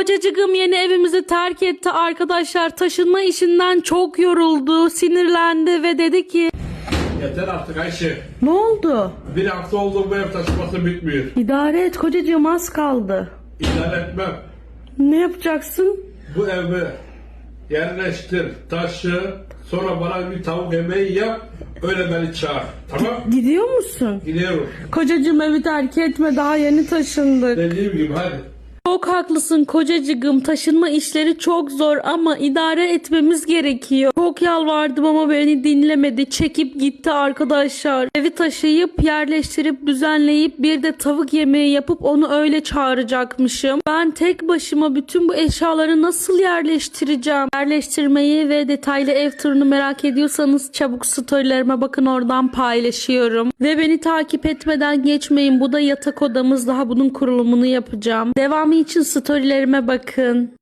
Kocacığım yeni evimizi terk etti arkadaşlar. Taşınma işinden çok yoruldu, sinirlendi ve dedi ki Yeter artık Ayşe. Ne oldu? Bir hafta oldu bu ev taşıması bitmiyor. İdare et kocacığım az kaldı. İdare etmem. Ne yapacaksın? Bu evi yerleştir, taşı, sonra bana bir tavuk yemeği yap, öyle beni çağır. Tamam? Gidiyor musun? Gidiyorum. Kocacığım evi terk etme daha yeni taşındık. Dediğim gibi hadi. Çok haklısın kocacığım. Taşınma işleri çok zor ama idare etmemiz gerekiyor. Çok yalvardım ama beni dinlemedi. Çekip gitti arkadaşlar. Evi taşıyıp yerleştirip düzenleyip bir de tavuk yemeği yapıp onu öyle çağıracakmışım. Ben tek başıma bütün bu eşyaları nasıl yerleştireceğim? Yerleştirmeyi ve detaylı ev turunu merak ediyorsanız çabuk storylerime bakın oradan paylaşıyorum. Ve beni takip etmeden geçmeyin. Bu da yatak odamız. Daha bunun kurulumunu yapacağım. Devamı için storylerime bakın.